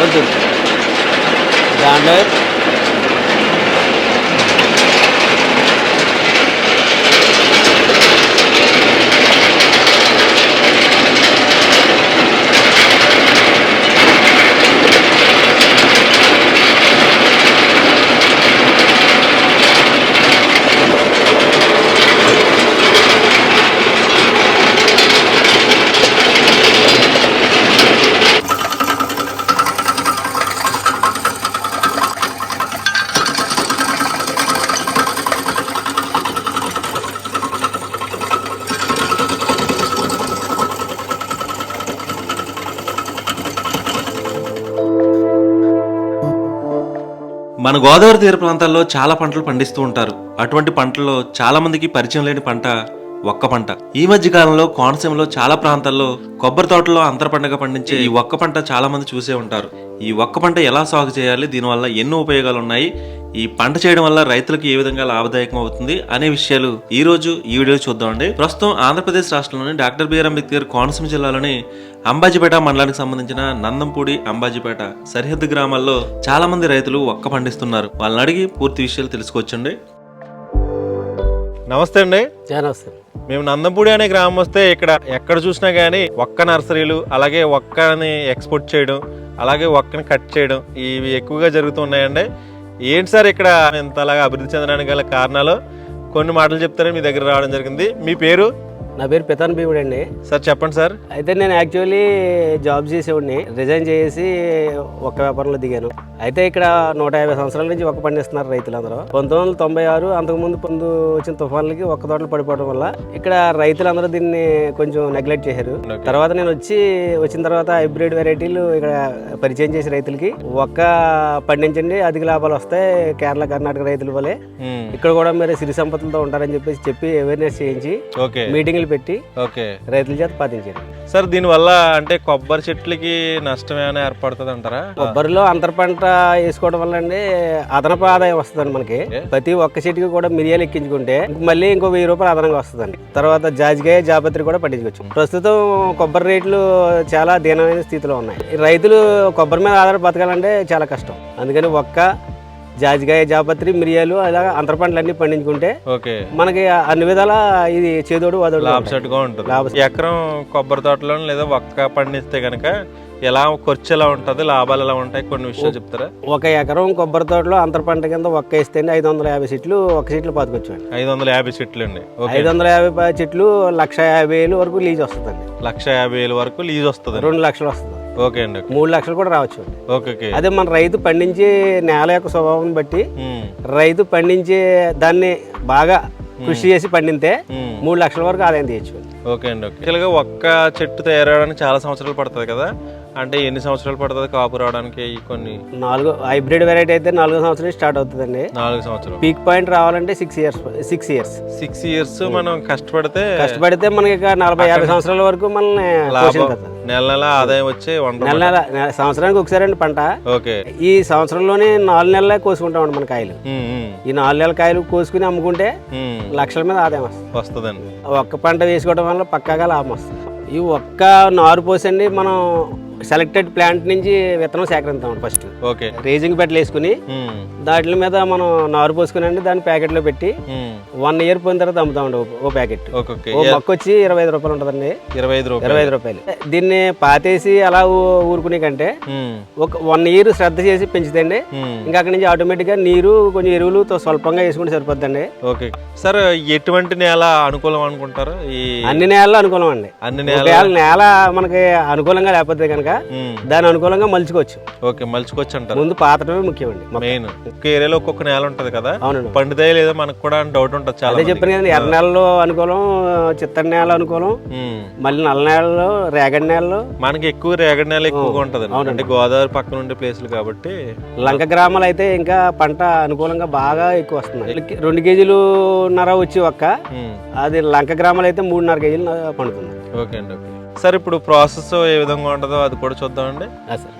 వద్దు దాంట్లో మన గోదావరి తీర ప్రాంతాల్లో చాలా పంటలు పండిస్తూ ఉంటారు. అటువంటి పంటల్లో చాలామందికి పరిచయం లేని పంట ఒక్క పంట. ఈ మధ్య కాలంలో కోనసీమలో చాలా ప్రాంతాల్లో కొబ్బరి తోటలో అంతర పండుగ పండించే ఈ ఒక్క పంట చాలా మంది చూసే ఉంటారు. ఈ ఒక్క పంట ఎలా సాగు చేయాలి? దీనివల్ల ఎన్నో ఉపయోగాలు ఉన్నాయి ఈ పంట చేయడం వల్ల రైతులకు ఏ విధంగా లాభదాయకం అవుతుంది అనే విషయాలు ఈ రోజు ఈ వీడియో చూద్దామండి ప్రస్తుతం ఆంధ్రప్రదేశ్ రాష్ట్రంలోని డాక్టర్ బిఆర్ అంబేద్కర్ కోనసీమ జిల్లాలోని అంబాజీపేట మండలానికి సంబంధించిన నందంపూడి అంబాజీపేట సరిహద్దు గ్రామాల్లో చాలా మంది రైతులు ఒక్క పండిస్తున్నారు. వాళ్ళని అడిగి పూర్తి విషయాలు తెలుసుకోవచ్చండి. నమస్తే అండి. వస్తుంది మేము నందంపూడి అనే గ్రామం వస్తే ఇక్కడ ఎక్కడ చూసినా కానీ ఒక్క నర్సరీలు అలాగే ఒక్కని ఎక్స్పోర్ట్ చేయడం అలాగే ఒక్కని కట్ చేయడం ఇవి ఎక్కువగా జరుగుతున్నాయండి. ఏంటి సార్ ఇక్కడ ఇంతలాగా అభివృద్ధి చెందడానికి గల కారణాలు? కొన్ని మాటలు చెప్తారని మీ దగ్గర రావడం జరిగింది. మీ పేరు? నా పేరు పితాన్ భీముడు అండి సార్ చెప్పండి సార్. అయితే నేను యాక్చువల్లీ జాబ్ చేసేవాడిని. రిజైన్ చేసి ఒక్క వ్యాపారంలో దిగాను. అయితే ఇక్కడ నూట యాభై సంవత్సరాల నుంచి ఒక్క పండిస్తున్నారు రైతులందరూ. పంతొమ్మిది వందల తొంభై ఆరు అంతకుముందు పొందు వచ్చిన తుఫాన్లకి ఒక్క తోటలు పడిపోవడం వల్ల ఇక్కడ రైతులందరూ దీన్ని కొంచెం నెగ్లెక్ట్ చేశారు. తర్వాత నేను వచ్చి వచ్చిన తర్వాత హైబ్రిడ్ వెరైటీలు ఇక్కడ పరిచయం చేసి రైతులకి ఒక్క పండించండి అధిక లాభాలు వస్తాయి కేరళ కర్ణాటక రైతుల వల్లే మ్మ్. ఇక్కడ కూడా మీరు సిరి సంపదలతో ఉంటారని చెప్పేసి చెప్పి అవేర్నెస్ చేయించి మీటింగ్లు పెట్టి ఓకే. రైతుల చేత పాటించారు సార్ దీనివల్ల అంటే కొబ్బరి చెట్లకి నష్టం ఏమైనా ఏర్పడుతుంది అంటారా కొబ్బరిలో అంతర పంట వేసుకోవడం వల్ల అండి అదనపు ఆదాయం వస్తుందండి మనకి. ప్రతి ఒక్క చెట్టుకి కూడా మిరియాలు ఎక్కించుకుంటే మళ్ళీ ఇంకో వెయ్యి రూపాయలు అదనంగా వస్తుందండి. తర్వాత జాజికాయ జాపత్రి కూడా పండించుకోవచ్చు ప్రస్తుతం కొబ్బరి రేట్లు చాలా దీనమైన స్థితిలో ఉన్నాయి. రైతులు కొబ్బరి మీద ఆధార బతకాలంటే చాలా కష్టం. అందుకని ఒక్క జాజికాయ జాపత్రి మిరియాలు అలా అంతర పంటలు అన్ని పండించుకుంటే ఓకే. మనకి అన్ని విధాల ఇది చేదోడు వదోడు ఉంటాయి. లాభసాటిగా ఉంటుంది. ఎకరం కొబ్బరి తోటలో లేదా ఒక్క పండిస్తే కనుక ఎలా ఖర్చు ఎలా ఉంటుంది లాభాలు ఎలా ఉంటాయి కొన్ని విషయాలు చెప్తారా? ఒక ఎకరం కొబ్బరి తోటలో అంతర పంట కింద ఒక్క వేస్తే ఐదు వందల యాభై చెట్లు ఒక చెట్లు పాతుకొచ్చు ఐదు వందల యాభై చెట్లు అండి ఐదు వందల యాభై చెట్లు లక్ష యాభై వేలు వరకు లీజ్ వస్తుందండి. లక్ష యాభై వేల వరకు లీజ్ వస్తుంది రెండు లక్షలు వస్తుంది. ఓకే అండి. మూడు లక్షలు కూడా రావచ్చు ఓకే ఓకే. అదే మన రైతు పండించే నేల యొక్క స్వభావం బట్టి రైతు పండించే దాన్ని బాగా కృషి చేసి పండితే. మూడు లక్షల వరకు ఆదాయం తీయచ్చు ఓకే అండి ఓకే. ఒక్క చెట్టు తయారవడానికి చాలా సంవత్సరాలు పడుతుంది కదా. అంటే ఎన్ని సంవత్సరాలు పడుతుంది కాపు రావడానికి ఈ కొన్ని నాలుగు హైబ్రిడ్ వెరైటీ అయితే నాలుగో సంవత్సరం స్టార్ట్ అవుతుందండి. నాలుగు సంవత్సరాలు. పీక్ పాయింట్ రావాలంటే six years six years six years మనం కష్టపడితే కష్టపడితే మనకి నలభై యాభై సంవత్సరాల వరకు మనల్ని నెల నెల ఆదాయం వచ్చే నెల నెల సంవత్సరానికి ఒకసారి అండి పంట. ఓకే. ఈ సంవత్సరంలోనే నాలుగు నెలలే కోసుకుంటామండి మన కాయలు. ఈ నాలుగు నెలల కాయలు కోసుకుని అమ్ముకుంటే. లక్షల మీద ఆదాయం వస్తుంది. వస్తుందండి. ఒక్క పంట వేసుకోవడం వల్ల పక్కాగా లాభం వస్తుంది. ఈ ఒక్క నారు పోసండి మనం సెలెక్టెడ్ ప్లాంట్ నుంచి విత్తనం సేకరిస్తాం ఫస్ట్ ఓకే. రేజింగ్ బెడ్లు వేసుకుని దాంట్ల మీద మనం నారు పోసుకుని అండి దాన్ని ప్యాకెట్లో పెట్టి ఉమ్. వన్ ఇయర్ పోయిన తర్వాత అమ్ముతామండి ఓ- ఓ ప్యాకెట్. ఓ మొక్క వచ్చి ఇరవై ఐదు రూపాయలు ఉంటుందండి. ఇరవై ఐదు రూపాయలు. ఇరవై ఐదు రూపాయలు. దీన్ని పాతేసి అలా ఊరుకునే కంటే ఒక వన్ ఇయర్ శ్రద్ధ చేసి పెంచుతండి. ఇంకా అక్కడి నుంచి ఆటోమేటిక్గా నీరు కొంచెం ఎరువులు స్వల్పంగా వేసుకుంటే సరిపోద్దండి. ఓకే. సార్ ఎటువంటి నేల అనుకూలం అనుకుంటారు? అన్ని నేలలు అనుకూలం అండి అన్ని నేల నేల మనకి అనుకూలంగా లేకపోతే కనుక ఉమ్, దాని అనుకూలంగా మలుచుకోవచ్చు. ఓకే మలుచుకోవచ్చు అంటారు. ముందు పాతడమే ముఖ్యమండి. మెయిన్. ఒక్క ఏరియాలో ఒక్కొక్క నేల ఉంటది కదా? అవునండి. పండుదే లేదో మనకు కూడా డౌట్ ఉంటుంది చాలా చెప్పాను కదండి ఎర్ర నేలలో అనుకూలం చిత్తడి నేల అనుకూలం. మళ్ళీ నల్ల నేలలో రేగడి నేలలో. మనకి ఎక్కువ రేగడి నేల ఎక్కువగా ఉంటది అవునండి. అంటే గోదావరి పక్కన ఉండే ప్లేసులు కాబట్టి. లంక గ్రామాలు అయితే ఇంకా పంట అనుకూలంగా బాగా ఎక్కువ వస్తుంది రెండు కేజీలు నర వచ్చి ఒక్క. అది లంక గ్రామాలు అయితే మూడున్నర కేజీలు పండుతుంది. ఓకే అండి ఓకే. సార్ ఇప్పుడు ప్రాసెస్ ఏ విధంగా ఉంటుందో అది కూడా చూద్దామండి. సార్.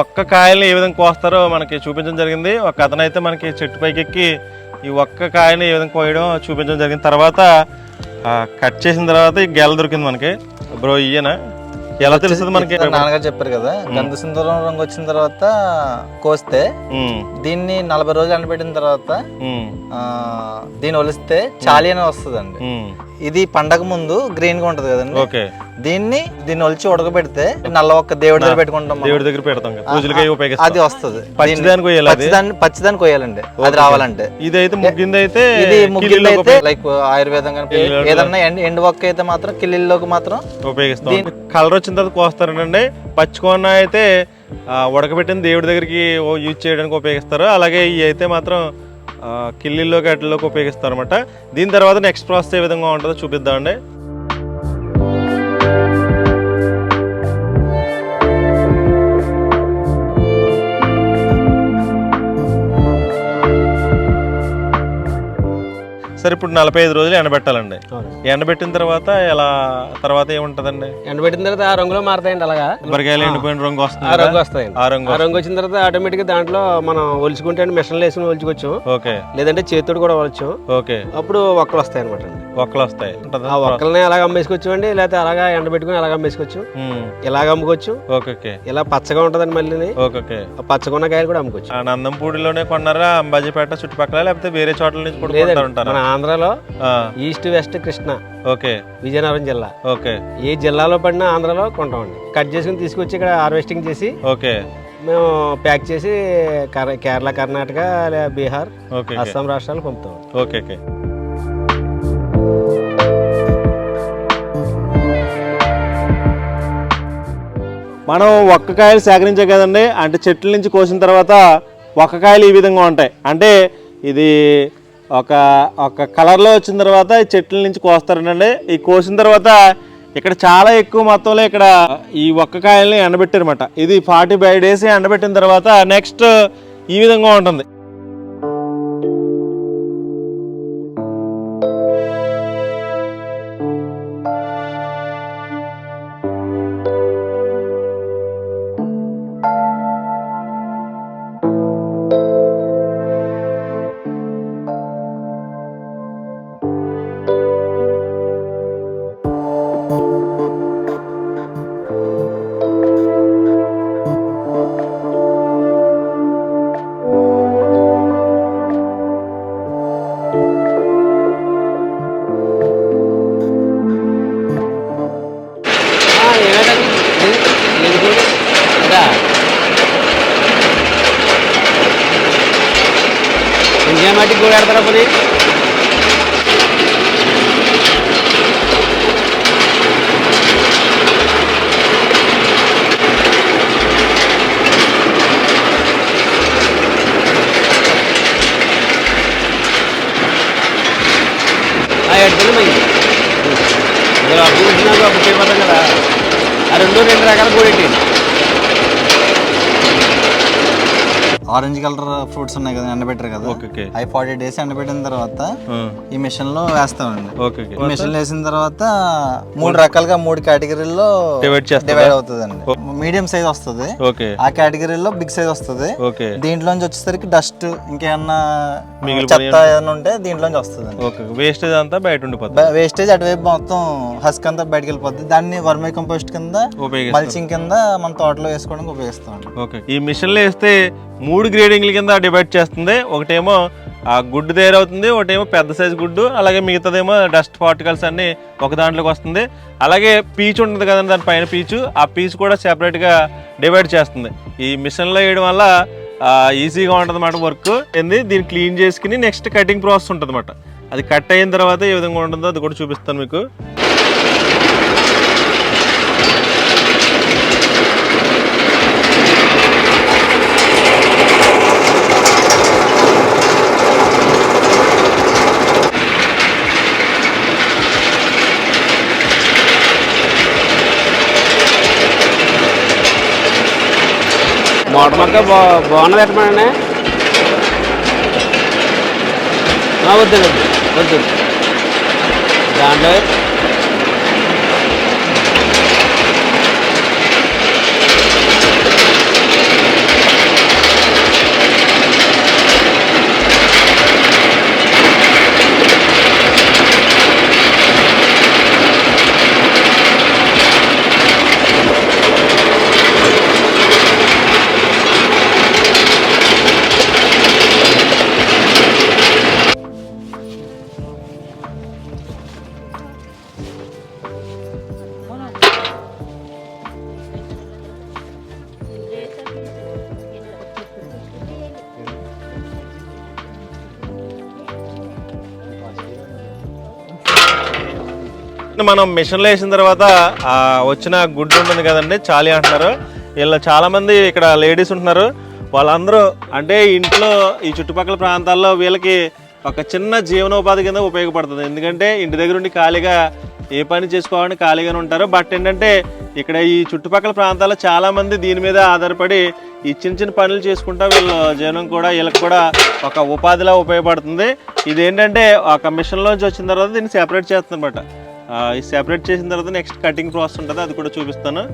ఒక్క కాయల్ని ఏ విధంగా కోస్తారో మనకి చూపించడం జరిగింది. ఒక అతను అయితే మనకి చెట్టు పైకి ఎక్కి ఈ ఒక్క కాయని ఏ విధంగా కోయడం చూపించడం జరిగింది. తర్వాత కట్ చేసిన తర్వాత ఈ గెల దొరికింది మనకి. బ్రో ఇయ్యనా? ఎలా తెలుస్తుంది మనకి? నాన్నగారు చెప్పారు కదా గంధ సింధూరం రంగు వచ్చిన తర్వాత కోస్తే దీన్ని నలభై రోజులు ఎండబెట్టిన తర్వాత దీన్ని ఒలిస్తే చాలి అని వస్తుందండి. ఉమ్. ఇది పండగ ముందు గ్రీన్గా ఉంటది కదండి. ఓకే. దీన్ని దీన్ని ఒలిచి ఉడకబెడితే నల్ల ఒక్క దేవుడి దగ్గర పెట్టుకుంటాం. దేవుడి దగ్గర పెడతాం పూజలకి అది ఉపయోగిస్తాం. వస్తుంది. పచ్చిదానికి కొయ్యాలి అది? పచ్చిదాన్ని పచ్చిదాన్ని కొయ్యాలండి. అది రావాలంటే. ఇదైతే ముగ్గింది అయితే ఇది అయితే లైక్ ఆయుర్వేదం కానీ ఏదన్నా ఎండు ఒక్క అయితే మాత్రం కిల్లీలోకి మాత్రం ఉపయోగిస్తాం. కలర్ వచ్చిన తర్వాత కోస్తారండి పచ్చికొన్న అయితే ఉడకబెట్టిన దేవుడి దగ్గరికి యూజ్ చేయడానికి ఉపయోగిస్తారు అలాగే ఇవి అయితే మాత్రం ఆ, కిల్లీల్లోకి ఉపయోగిస్తారు అనమాట దీని తర్వాత నెక్స్ట్ ప్రాసెస్ ఏ విధంగా ఉంటుందో చూపిద్దామండి. సరే ఇప్పుడు నలభై ఐదు రోజులు ఎండబెట్టాలండి. ఎండబెట్టిన తర్వాత ఎలా తర్వాత ఏముంటదండి? ఎండబెట్టిన తర్వాత ఆ రంగులో మారుతాయండి అలాగా? కొబ్బరికాయలు ఎండిపోయిన రంగు వస్తుంది ఆ? రంగు వస్తాయండి. ఆ రంగు ఆ రంగు వచ్చిన తర్వాత ఆటోమేటిక్గా దాంట్లో మనం ఒలుచుకుంటే మిషన్లు వేసుకుని ఒలుచుకోవచ్చు. ఓకే. లేదంటే చేతుడు కూడా ఒలచ్చు. ఓకే. అప్పుడు ఒక్కలు వస్తాయి అనమాట ఒక్కలు వస్తాయి. ఉంటుందా? ఆ ఒక్కల్ని అలాగ అమ్మేసుకోవచ్చు అండి లేకపోతే అలాగా ఎండబెట్టుకుని అలాగ అమ్మేసుకోవచ్చు. ఇలాగ అమ్ముకోవచ్చు. Okay okay. ఇలా పచ్చగా ఉంటదండి మళ్ళీ ఓకే పచ్చగున్న కాయలు కూడా అమ్ముకోవచ్చు. నందంపూడిలోనే కొన్నారా? అంబాజీపేట చుట్టుపక్కల లేకపోతే వేరే చోట్ల నుంచి కూడా మన ఆంధ్రాలో east west Krishna okay. Vizianagaram జిల్లా. ఓకే. ఏ జిల్లాలో పడినా ఆంధ్రాలో కొంటామండి. కట్ చేసుకుని తీసుకొచ్చి ఇక్కడ హార్వెస్టింగ్ చేసి ఓకే. మేము ప్యాక్ చేసి కర- కేరళ కర్ణాటక లేదా బీహార్ అస్సాం రాష్ట్రాలు పంపుతాం ఓకే ఓకే. మనం ఒక్క కాయలు సేకరించే కదండి అంటే చెట్ల నుంచి కోసిన తర్వాత ఒక్క కాయలు ఈ విధంగా ఉంటాయి. అంటే ఇది ఒక ఒక కలర్లో వచ్చిన తర్వాత ఈ చెట్ల నుంచి కోస్తారండి ఈ కోసిన తర్వాత ఇక్కడ చాలా ఎక్కువ మొత్తంలో ఇక్కడ ఈ ఒక్క కాయల్ని ఎండబెట్టారన్నమాట. ఇది ఫార్టీ ఫైవ్ డేస్ ఎండబెట్టిన తర్వాత నెక్స్ట్ ఈ విధంగా ఉంటుంది. ఇంకేమాటికి కూడా పెడతారా పని అప్పుడు కదా. ఆ రెండు రెండు రకాల కూడెట్టి ఆరెంజ్ కలర్ ఫ్రూట్స్ ఉన్నాయి కదా ఎండబెట్టారు కదా. అవి ఫార్టీ డేస్ ఎండబెట్టిన తర్వాత ఈ మిషన్లో వేస్తామండి ఈ మిషన్ వేసిన తర్వాత మూడు రకాలుగా మూడు కేటగిరీల్లో డివైడ్ డివైడ్ అవుతుందండి. మీడియం సైజ్ వస్తుంది. ఆ కేటగిరీలో బిగ్ సైజ్ వస్తుంది. దీంట్లోంచి వచ్చేసరికి డస్ట్ ఇంకేమన్నా చెత్త ఏదైనా ఉంటే దీంట్లోంచి వస్తుందండి. ఓకే వేస్టేజ్ అంతా బయట ఉండిపోతుంది వేస్టేజ్ అటువైపు మొత్తం హస్క్ అంతా బయటకు వెళ్ళిపోద్ది. దాన్ని వర్మీ కంపోస్ట్ కింద మల్చింగ్ కింద మన తోటలో వేసుకోవడానికి ఉపయోగిస్తాం ఓకే. ఈ మిషన్లో వేస్తే మూడు గ్రేడింగ్ల కింద డివైడ్ చేస్తుంది. ఒకటేమో ఆ గుడ్డు తయారవుతుంది ఒకటేమో పెద్ద సైజు గుడ్డు అలాగే మిగతాదేమో డస్ట్ పార్టికల్స్ అన్ని ఒక దాంట్లోకి వస్తుంది. అలాగే పీచు ఉంటుంది కదండి దాని పైన పీచు ఆ పీచు కూడా సెపరేట్గా డివైడ్ చేస్తుంది. ఈ మిషన్లో వేయడం వల్ల ఈజీగా ఉంటుంది అన్నమాట వర్క్ ఏంది? దీన్ని క్లీన్ చేసుకుని నెక్స్ట్ కటింగ్ ప్రాసెస్ ఉంటుంది అనమాట అది కట్ అయిన తర్వాత ఏ విధంగా ఉంటుందో అది కూడా చూపిస్తాను మీకు. మోట మొక్క బా బాగున్నది ఎట్టమండి వద్దు వద్దు వద్దు. దాంట్లో మనం మిషన్లో వేసిన తర్వాత వచ్చిన గుడ్డు ఉంటుంది కదండి చాలి అంటున్నారు. వీళ్ళు చాలామంది ఇక్కడ లేడీస్ ఉంటున్నారు. వాళ్ళందరూ అంటే ఇంట్లో ఈ చుట్టుపక్కల ప్రాంతాల్లో వీళ్ళకి ఒక చిన్న జీవనోపాధి కింద ఉపయోగపడుతుంది. ఎందుకంటే ఇంటి దగ్గర ఉండి ఖాళీగా ఏ పని చేసుకోవాలని ఖాళీగానే ఉంటారు. బట్ ఏంటంటే ఇక్కడ ఈ చుట్టుపక్కల ప్రాంతాల్లో చాలామంది దీని మీద ఆధారపడి ఈ చిన్న చిన్న పనులు చేసుకుంటా వీళ్ళు జీవనం కూడా వీళ్ళకి కూడా ఒక ఉపాధిలా ఉపయోగపడుతుంది. ఇది ఏంటంటే ఒక మిషన్లోంచి వచ్చిన తర్వాత దీన్ని సెపరేట్ చేస్తుందన్నమాట. సెపరేట్ చేసిన తర్వాత నెక్స్ట్ కటింగ్ ప్రాసెస్ ఉంటుంది అది కూడా చూపిస్తాను.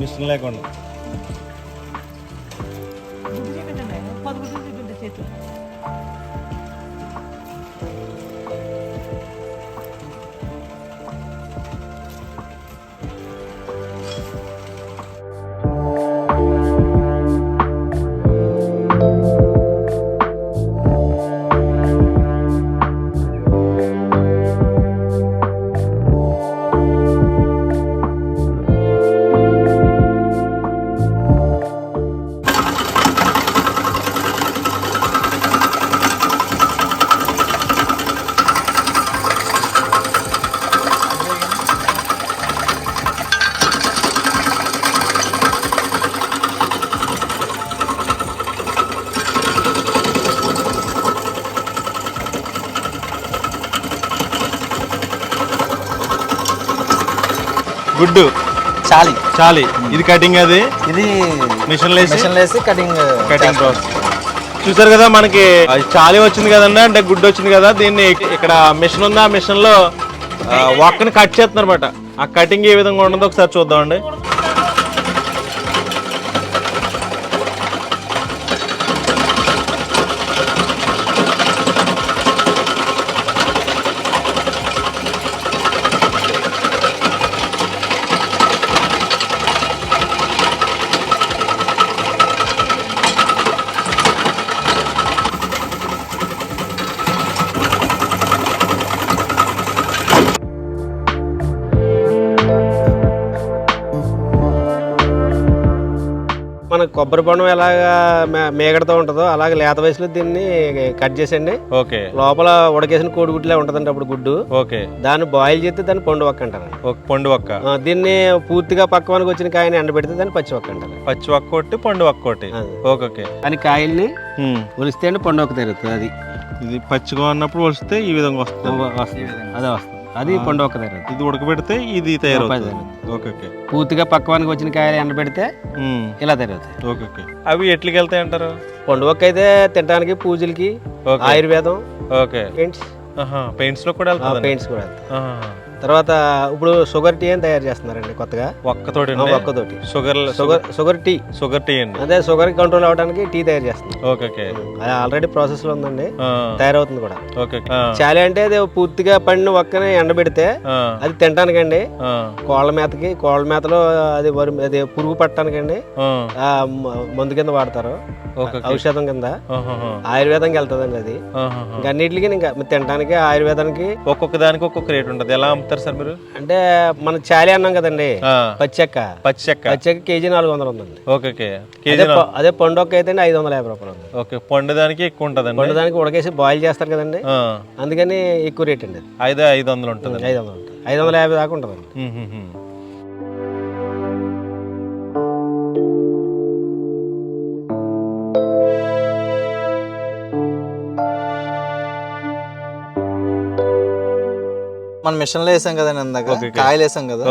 మిషన్ లేకుండా. గుడ్డు. చాలి. చాలి. ఇది కటింగ్ అది? ఇది మిషన్ లేసి మిషన్ కటింగ్ కటింగ్ ప్రాసెస్. చూసారు కదా మనకి చాలి వచ్చింది కదండి అంటే గుడ్డు వచ్చింది కదా దీన్ని ఇక్కడ మిషన్ ఉంది? ఆ మిషన్లో ఒక్కని కట్ చేస్తున్నారు అనమాట ఆ కటింగ్ ఏ విధంగా ఉండదో ఒకసారి చూద్దామండి. కొబ్బరి బొండం ఎలాగా మేగడతో ఉంటుందో అలాగే లేత వయసులో దీన్ని కట్ చేసండి ఓకే. లోపల ఉడకేసిన కోడిగుడ్లే ఉంటుందండి అప్పుడు గుడ్డు. ఓకే. దాన్ని బాయిల్ చేస్తే దాన్ని పండు ఒక్క అంటారు. పండు ఒక్క ఆ, దీన్ని పూర్తిగా పక్కవానికి వచ్చిన కాయని ఎండబెడితే దాన్ని పచ్చి ఒక్క అంటారు. పచ్చి ఒక్క ఒకటి పండు ఒక్క ఒకటి. అది. Okay okay. అని కాయల్ని. ఒలిస్తే అండి పండు ఒక్క తిరుగుతుంది అది. ఇది పచ్చిగా ఉన్నప్పుడు వస్తే ఈ విధంగా వస్తుంది. అదే వస్తుంది. అది పండు ఒక్క తిరుగుతుంది ఇది ఉడకబెడితే ఇది తయారవుతుంది. Okay okay. పూర్తిగా పక్కవానికి వచ్చిన కాయలు ఎండబెడితే. ఇలా తిరుగుతాయి ఓకే ఓకే. అవి ఎట్లకి వెళ్తాయి అంటారు? పండు ఒక్క అయితే తినడానికి పూజలకి ఆయుర్వేదం ఓకే. పెయింట్స్. పెయింట్స్లో కూడా పెయింట్స్ కూడా తర్వాత ఇప్పుడు షుగర్ టీ అని తయారు చేస్తున్నారండి కొత్తగా? ఒక్కతోటి ఒక్కతోటి. Sugar sugar sugar tea. Sugar tea అండి. అదే షుగర్ కంట్రోల్ అవ్వడానికి టీ తయారు చేస్తున్నారు. Okay okay. అది ఆల్రెడీ ప్రాసెస్లో ఉందండి తయారవుతుంది కూడా. ఓకే చాలి అంటే అది పూర్తిగా పండిన ఒక్కనే ఎండబెడితే అది తినడానికండి కోళ్ళ మేతకి కోళ్ళ మేతలో అది వరి అది పురుగు పట్టడానికండి మందు కింద వాడతారు. ఔషధం కింద ఆయుర్వేదంకి వెళ్తుందండి అది. అన్నిటికి ఇంకా తినడానికి ఆయుర్వేదానికి ఒక్కొక్క దానికి ఒక్కొక్క రేట్ ఉంటుంది. ఎలా అమ్ముతారు సార్ మీరు? అంటే మన చాలి అన్నాం కదండి పచ్చెక్క. పచ్చి చెక్క పచ్చెక్క కేజీ నాలుగు వందలు ఉందండి. ఓకే అదే కేజీ ప- అదే పండొక్క అయితే ఐదు వందల యాభై రూపాయలు ఉంది. ఓకే పండు దానికి ఎక్కువ ఉంటుందండి. పండు దానికి ఉడకేసి బాయిల్ చేస్తారు కదండి. అందుకని ఎక్కువ రేట్ అండి ఐదు ఐదు వందలు ఉంటుంది ఐదు వందలు ఉంటుంది. ఐదు వందల యాభై దాకా ఉంటుందండి. మనం మిషన్లో వేసాం కదండి ఓకే. కాయలు వేసాం కదా.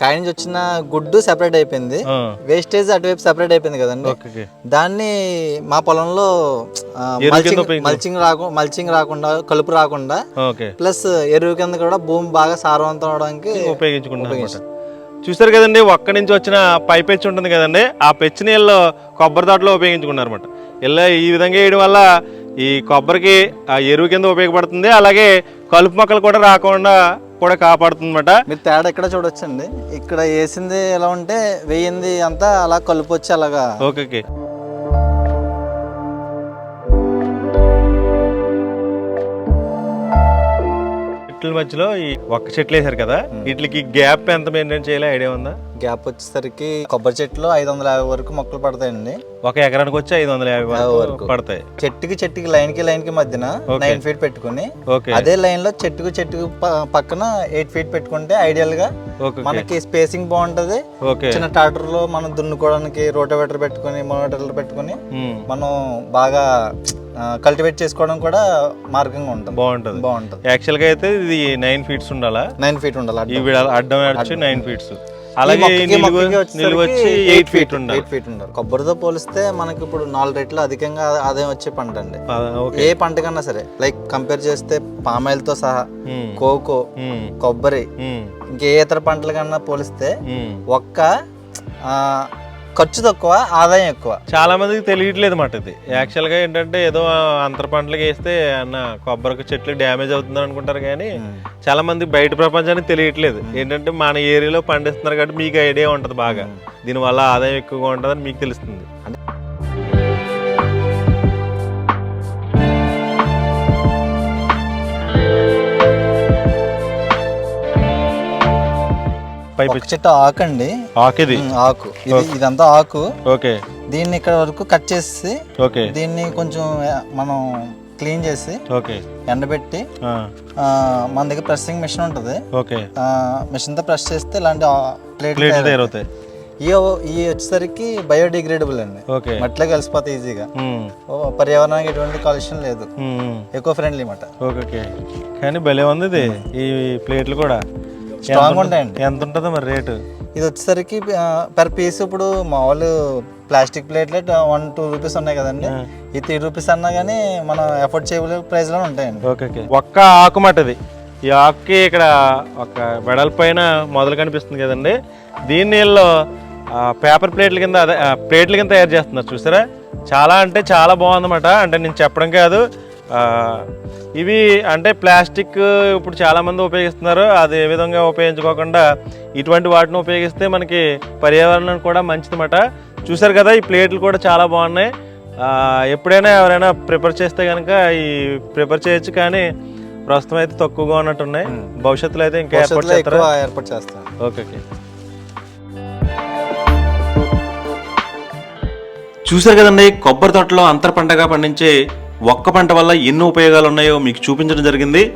కాయ నుంచి వచ్చిన గుడ్డు సెపరేట్ అయిపోయింది. వేస్టేజ్ అటువైపు సెపరేట్ అయిపోయింది కదండి. దాన్ని మా పొలంలో మల్చింగ్ రాకుండా మల్చింగ్ రాకుండా కలుపు రాకుండా ప్లస్ ఎరువు కింద కూడా భూమి బాగా సారవంతం అవడానికి ఉపయోగించుకుంటాం చూసారు కదండి ఒక్క నుంచి వచ్చిన పై పెచ్చు ఉంటుంది కదండి ఆ పెచ్చు నీళ్ళు కొబ్బరి తోటలో ఉపయోగించుకున్నారు అనమాట ఇలా ఈ విధంగా వేయడం వల్ల ఈ కొబ్బరికి ఆ ఎరువు కింద ఉపయోగపడుతుంది. అలాగే కలుపు మొక్కలు కూడా రాకుండా కూడా కాపాడుతుంది అనమాట మీరు తేడా ఇక్కడ చూడొచ్చండి? ఇక్కడ వేసింది ఎలా ఉంటే వేయింది అంతా అలా కలుపు వచ్చి అలాగా ఓకే ఓకే. మధ్యలో ఈ ఒక్క చెట్లు వేసారు కదా. వీటికి గ్యాప్ ఎంత మెయింటైన్ చేయాలి? ఐడియా ఉందా? గ్యాప్ వచ్చేసరికి కొబ్బరి చెట్లు ఐదు వందల యాభై వరకు మొక్కలు పడతాయండి. ఒక ఎకరానికి వచ్చి ఐదు వందల యాభై వరకు పడతాయి. చెట్టుకి చెట్టుకి లైన్కి లైన్కి మధ్యన నైన్ ఫీట్ పెట్టుకుని అదే లైన్లో చెట్టుకు చెట్టుకు పక్కన ఎయిట్ ఫీట్ పెట్టుకుంటే ఐడియల్గా మనకి స్పేసింగ్ బాగుంటది. చిన్న ట్రాక్టర్లో మనం దున్నుకోవడానికి రోటోవేటర్ పెట్టుకుని మోటార్లు పెట్టుకుని మనం బాగా కల్టివేట్ చేసుకోవడం కూడా మార్గంగా ఉంటుంది. బాగుంటది. బాగుంటుంది. యాక్చువల్గా అయితే ఇది నైన్ ఫీట్స్ ఉండాలా? నైన్ ఫీట్ ఉండాలి అడ్డం. వచ్చి నైన్ ఫీట్స్ అలాగే ఎయిట్ ఫీట్ ఉండాలి. ఎయిట్ ఫీట్ ఉండాలి. కొబ్బరితో పోలిస్తే మనకి ఇప్పుడు నాలుగు రెట్లు అధికంగా ఆదాయం వచ్చే పంట అండి. ఏ పంట కన్నా సరే లైక్ కంపేర్ చేస్తే పామాయిల్తో సహా కోకో కొబ్బరి ఇంకే ఇతర పంటల కన్నా పోలిస్తే. ఒక్క ఖర్చు తక్కువ ఆదాయం ఎక్కువ. చాలా మందికి తెలియట్లేదు మాట ఇది. యాక్చువల్గా ఏంటంటే ఏదో అంతర పంటలకు వేస్తే అన్న కొబ్బరికి చెట్లు డ్యామేజ్ అవుతుంది అనుకుంటారు కానీ చాలా మంది బయట ప్రపంచానికి తెలియట్లేదు. ఏంటంటే మన ఏరియాలో పండిస్తున్నారు కాబట్టి మీకు ఐడియా ఉంటది బాగా. దీనివల్ల ఆదాయం ఎక్కువగా ఉంటుందని మీకు తెలుస్తుంది. పైపు చెట్టు ఆకు అండి ఆకు. ఇది ఇదంతా ఆకు. ఓకే. దీన్ని ఇక్కడ వరకు కట్ చేసి ఓకే. దీన్ని కొంచెం మనం క్లీన్ చేసి ఓకే. ఎండబెట్టి మన దగ్గర ప్రెస్సింగ్ మిషన్ ఉంటుంది. ఓకే. మిషన్తో ప్రెస్ చేస్తే ఇలాంటి ప్లేట్ తయారవుతాయి. ఈ ఈ వచ్చేసరికి బయోడిగ్రేడబుల్ అండి. ఓకే. మట్టిలో కలిసిపోతాయి ఈజీగా. పర్యావరణానికి ఎటువంటి కాలుష్యం లేదు. ఎకో ఫ్రెండ్లీ అన్నమాట ఓకే ఓకే. కానీ భలే ఉంది ఈ ప్లేట్లు కూడా. స్ట్రాంగ్ ఉంటాయండి. ఎంత ఉంటుందో మరి రేటు? ఇది వచ్చేసరికి పర్ పీస్ ఇప్పుడు మామూలు ప్లాస్టిక్ ప్లేట్లే వన్ టూ రూపీస్ ఉన్నాయి కదండి. ఈ త్రీ రూపీస్ అన్నా కానీ మనం ఎఫోర్డ్ చేయబుల్ ప్రైస్లో ఉంటాయండి. Okay okay. ఒక్క ఆకు మట్టది ఈ ఆకుకి ఇక్కడ ఒక వెడల్ పైన మొదలు కనిపిస్తుంది కదండి. దీని నీళ్ళలో పేపర్ ప్లేట్ల కింద అదే ప్లేట్ల కింద తయారు చేస్తున్నారు. చూసారా? చాలా అంటే చాలా బాగుందన్నమాట. అంటే నేను చెప్పడం కాదు. ఇవి అంటే ప్లాస్టిక్ ఇప్పుడు చాలామంది ఉపయోగిస్తున్నారు. అది ఏ విధంగా ఉపయోగించుకోకుండా ఇటువంటి వాటిని ఉపయోగిస్తే మనకి పర్యావరణం కూడా మంచిదన్నమాట. చూసారు కదా ఈ ప్లేట్లు కూడా చాలా బాగున్నాయి. ఆ, ఎప్పుడైనా ఎవరైనా ప్రిపేర్ చేస్తే కనుక ఈ ప్రిపేర్ చేయొచ్చు కానీ ప్రస్తుతం అయితే తక్కువగా ఉన్నట్టున్నాయి. భవిష్యత్తులో అయితే ఇంకా ఏర్పాటు చేస్తారా? ఏర్పాటు చేస్తాం. Okay okay. చూశారు కదండి కొబ్బరి తోటలో అంతర పంటగా పండించే ఒక్క పంట వల్ల ఎన్ని ఉపయోగాలు ఉన్నాయో మీకు చూపించడం జరిగింది.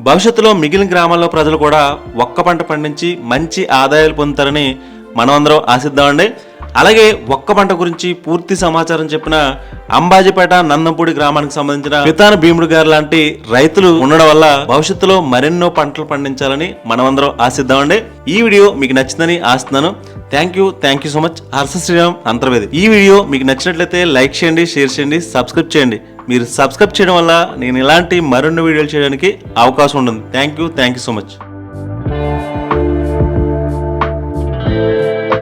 భవిష్యత్తులో మిగిలిన గ్రామాల్లో ప్రజలు కూడా ఒక్క పంట పండించి మంచి ఆదాయాలు పొందుతారని మనమందరం ఆశిద్దామండి. అలాగే ఒక్క పంట గురించి పూర్తి సమాచారం చెప్పిన అంబాజీపేట నందంపూడి గ్రామానికి సంబంధించిన వితాన భీముడు గారు లాంటి రైతులు ఉండడం వల్ల భవిష్యత్తులో మరెన్నో పంటలు పండించాలని మనమందరం ఆశిద్దామండి. ఈ వీడియో మీకు నచ్చిందని ఆశిస్తున్నాను. Thank you thank you so much Harsha Sriram Antarvedi. ఈ వీడియో మీకు నచ్చినట్లయితే లైక్ చేయండి షేర్ చేయండి సబ్స్క్రైబ్ చేయండి. మీరు సబ్స్క్రైబ్ చేయడం వల్ల నేను ఇలాంటి మరిన్ని వీడియోలు చేయడానికి అవకాశం ఉంటుంది. Thank you thank you so much